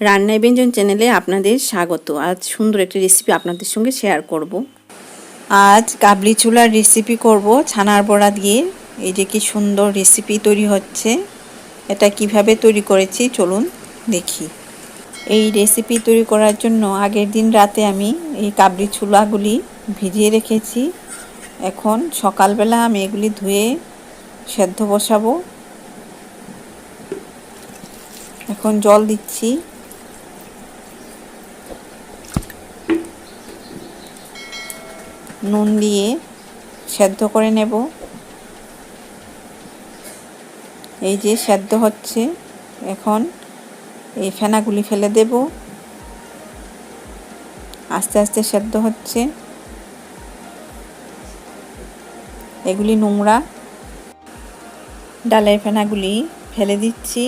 রান্নায় ব্যঞ্জন চ্যানেলে আপনাদের স্বাগত। আজ সুন্দর একটি রেসিপি আপনাদের সঙ্গে শেয়ার করব। আজ কাবলি চুলার রেসিপি করব ছানার বড়া দিয়ে। এই যে কি সুন্দর রেসিপি তৈরি হচ্ছে। এটা কীভাবে তৈরি করেছি চলুন দেখি। এই রেসিপি তৈরি করার জন্য আগের দিন রাতে আমি এই কাবলি চুলাগুলি ভিজিয়ে রেখেছি। এখন সকালবেলা আমি এগুলি ধুয়ে সেদ্ধ বসাবো। এখন জল দিচ্ছি। নুন দিয়ে সেদ্ধ করে নেব। এই যে সেদ্ধ হচ্ছে, এখন এই ফেনাগুলি ফেলে দেব। আস্তে আস্তে সেদ্ধ হচ্ছে। এগুলি নোংরা। ডালের ফেনাগুলি ফেলে দিচ্ছি।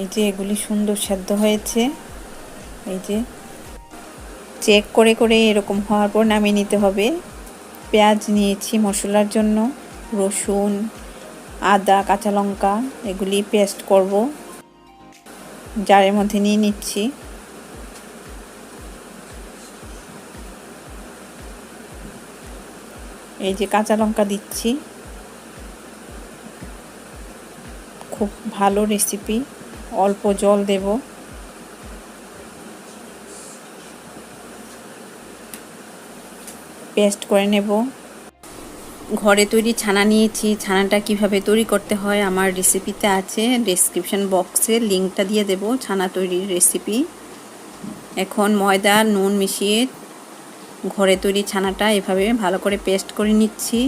এই যে এগুলি সুন্দর সেদ্ধ হয়েছে। এই যে চেক করে করে এরকম হওয়ার পর নামিয়ে নিতে হবে। পেঁয়াজ নিয়েছি মশলার জন্য, রসুন, আদা, কাঁচা লঙ্কা, এগুলি পেস্ট করব। জারের মধ্যে নিয়ে নিচ্ছি। এই যে কাঁচা লঙ্কা দিচ্ছি। খুব ভালো রেসিপি অল্প জল দেব। পেস্ট করে নেব। ঘরে তৈরি ছানা নিয়েছি। ছানাটা কীভাবে তৈরি করতে হয় আমার রেসিপিতে আছে। ডেসক্রিপশন বক্সে লিঙ্কটা দিয়ে দেব ছানা তৈরির রেসিপি। এখন ময়দা, নুন মিশিয়ে ঘরে তৈরি ছানাটা এভাবে ভালো করে পেস্ট করে নিচ্ছি।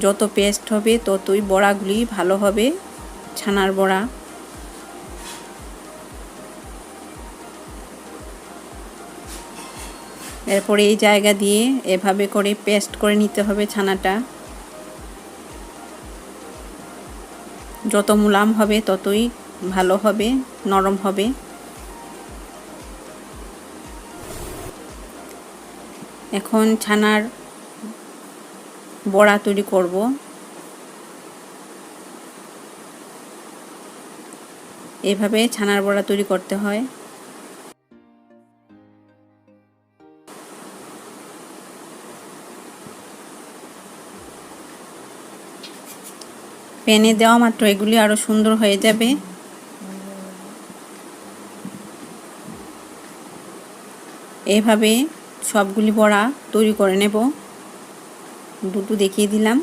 যত পেস্ট হবে ততই বড়াগুলি ভালো হবে, ছানার বড়া। এরপরে এই জায়গা দিয়ে এভাবে করে পেস্ট করে নিতে হবে ছানাটা। যত মুলাম হবে ততই ভালো হবে, নরম হবে। এখন ছানার বড়া তৈরি করব। এভাবে ছানার বড়া তৈরি করতে হয়। প্যানে দেওয়া মাত্র, এগুলি আরও সুন্দর হয়ে যাবে। এভাবে সবগুলি বড়া তৈরি করে নেব। দুটো দেখিয়ে দিলাম।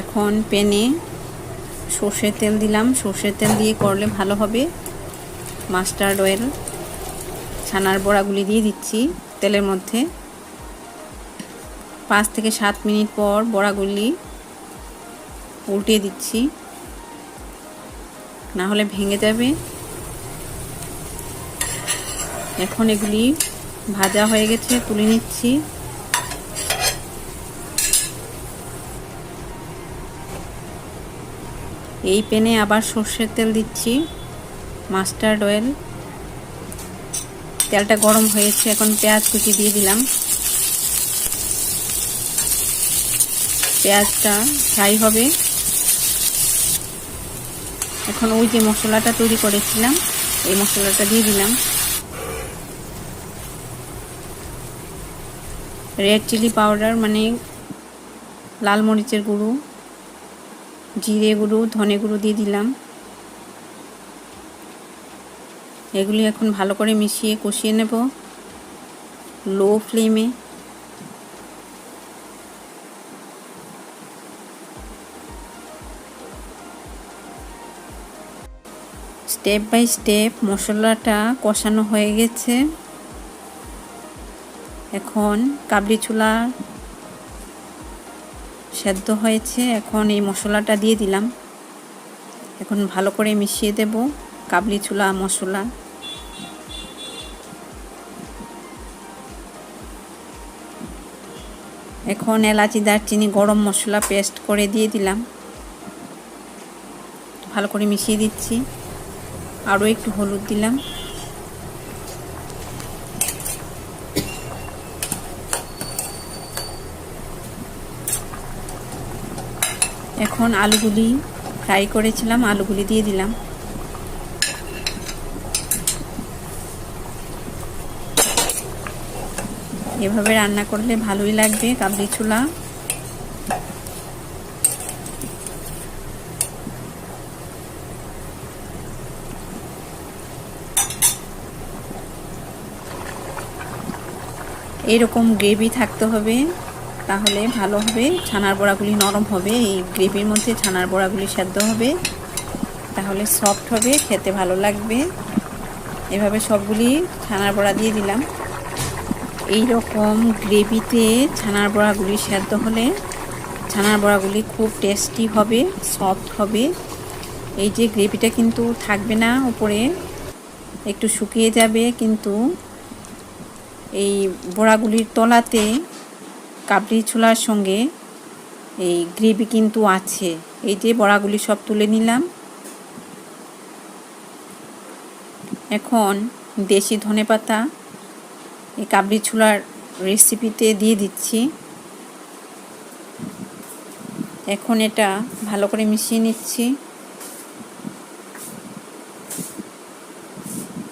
এখন প্যানে সর্ষের তেল দিলাম। সর্ষের তেল দিয়ে করলে ভালো হবে। মাস্টার্ড অয়েল ছানার বড়াগুলি দিয়ে দিচ্ছি তেলের মধ্যে। পাঁচ থেকে সাত মিনিট পর বড়াগুলি উল্টিয়ে দিচ্ছি। না হলে ভেঙে যাবে। এখন এগুলি ভাজা হয়ে গেছে, তুলে নিচ্ছি। এই প্যানে আবার সর্ষের তেল দিচ্ছি, মাস্টার্ড অয়েল। তেলটা গরম হয়েছে, এখন পেঁয়াজ কুচি দিয়ে দিলাম। পেঁয়াজটা ফ্রাই হবে। এখন ওই যে মশলাটা তৈরি করেছিলাম, এই মশলাটা দিয়ে দিলাম। রেড চিলি পাউডার মানে লাল মরিচের গুঁড়ো। জিরে গুঁড়ো, ধনে গুঁড়ো দিয়ে দিলাম। এগুলি এখন ভালো করে মিশিয়ে কষিয়ে নেব লো ফ্লেমে। স্টেপ বাই স্টেপ মশলাটা কষানো হয়ে গেছে। এখন কাবলি ছোলা সেদ্ধ হয়েছে। এখন এই মশলাটা দিয়ে দিলাম। এখন ভালো করে মিশিয়ে দেব। কাবলি ছোলা মশলা। এখন এলাচি, দারচিনি, গরম মশলা পেস্ট করে দিয়ে দিলাম। ভালো করে মিশিয়ে দিচ্ছি। আরও একটু হলুদ দিলাম। এখন আলুগুলি ফ্রাই করেছিলাম, আলুগুলি দিয়ে দিলাম। এভাবে রান্না করলে ভালোই লাগবে কাবলি ছোলা। এরকম গ্রেভি থাকতে হবে। তাহলে ভালো হবে, ছানার বড়াগুলি নরম হবে, এই গ্রেভির মধ্যে ছানার বড়াগুলি সেদ্ধ হবে। তাহলে সফট হবে, খেতে ভালো লাগবে। এভাবে সবগুলি ছানার বড়া দিয়ে দিলাম। এই রকম গ্রেভিতে ছানার বড়াগুলি সেদ্ধ হলে ছানার বড়াগুলি খুব টেস্টি হবে সফট হবে। এই যে গ্রেভিটা কিন্তু থাকবে না উপরে, একটু শুকিয়ে যাবে, কিন্তু এই বড়াগুলির তলাতে কাবলি ছোলার সঙ্গে এই গ্রেভি কিন্তু আছে। এই যে বড়াগুলি সব তুলে নিলাম। এখন দেশি ধনে পাতা এই কাবলি ছোলার রেসিপিতে দিয়ে দিচ্ছি। এখন এটা ভালো করে মিশিয়ে নিচ্ছি।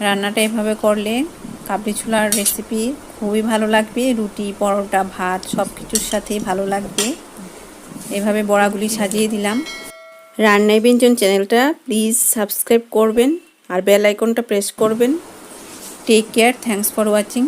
রান্নাটা এভাবে করলে কাবলি ছোলার রেসিপি খুবই ভালো লাগবে। রুটি, পরোটা, ভাত সব কিছুর সাথে ভালো লাগবে। এভাবে বড়াগুলি সাজিয়ে দিলাম। রান্নাই ব্যঞ্জন চ্যানেলটা প্লিজ সাবস্ক্রাইব করবেন আর বেল আইকনটা প্রেস করবেন। Take care thanks for watching